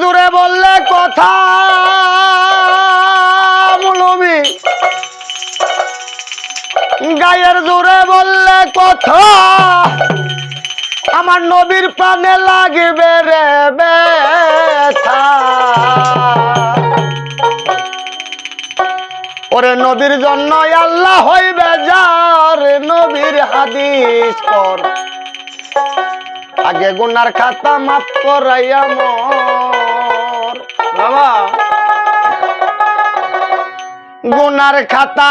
জুড়ে বললে কথা গায়ের জোরে বললে কথা। আমার নবীর প্রাণে লাগবে রে ওরে নবীর জন্য আল্লাহ হইবে যার নবীর হাদিস কর। আগে গুনার খাতা মাফ করাইয়া মর। গুনার খাতা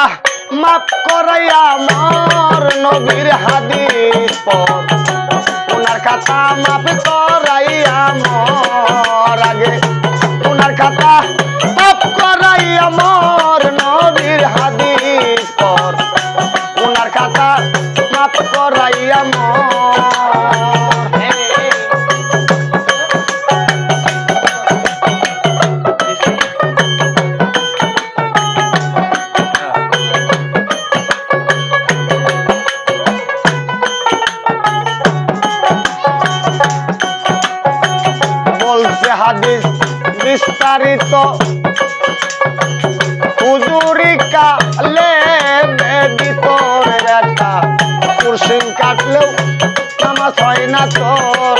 মাফ করাইয়া মার নবীর হাদিস পর গুনার খাতা মাফ করাইয়া মর হাদিস বিস্তারিত। হুজুরি কালে ভিতর একটা কুরসিন কাটলেও নামাজ হয় না তোর।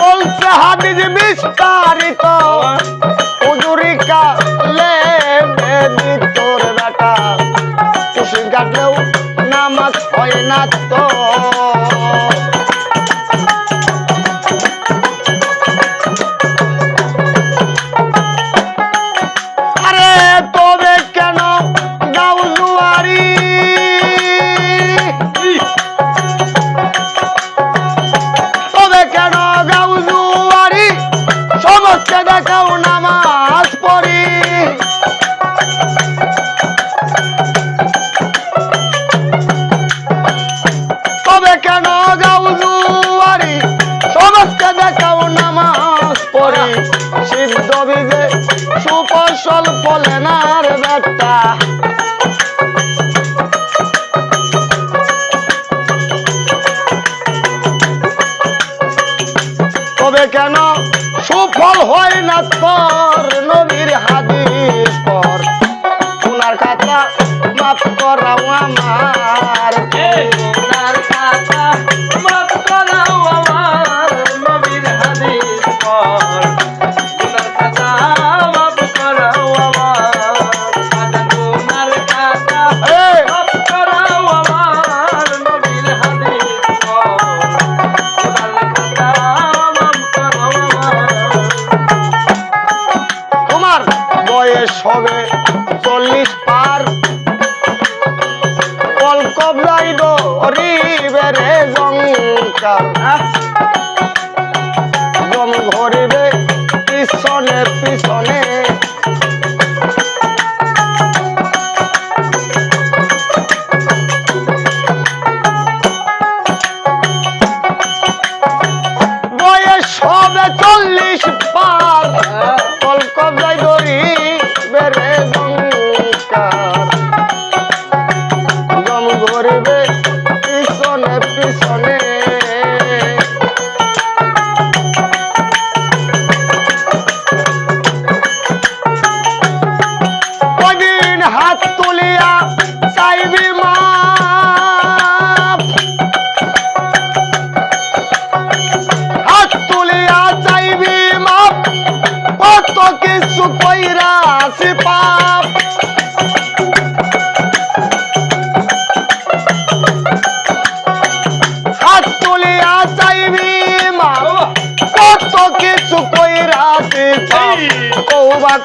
বলছে হাদিস বিস্তারিত। হয় সমস্ত দেখাও নামাজ পড়ি। সিদ্ধ বিজে সুফসল ফলে না রে বেটা তবে কেন সুফল হয় না তোর নবীর হাদিস পর? উনার কথা মাফ করাও আমার। রিবেরে জঙ্কার। জম ঘরিবে পিছনে পিছনে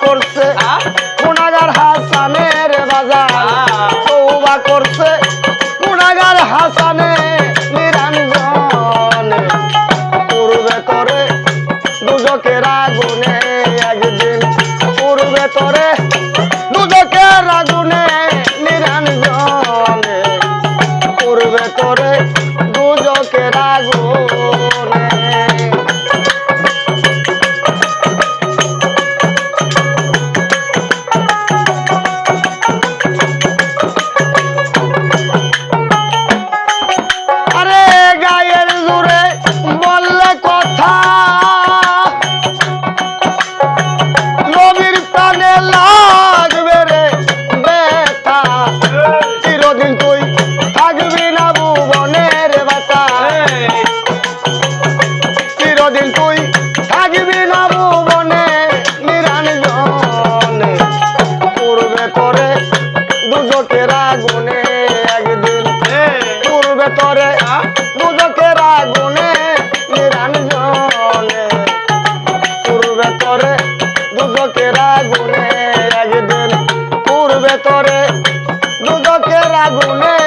করছে। গুণাগার হাসানের বাজার। কৌবা করছে। গুণাগার হাসানে নিরঞ্জনে। পূর্বে তরে দুজকের আগুনে একদিন। পূর্বে তরে দুজকের আগুনে নিরঞ্জনে। পূর্বে তরে দুজকের আগুনে আগুনে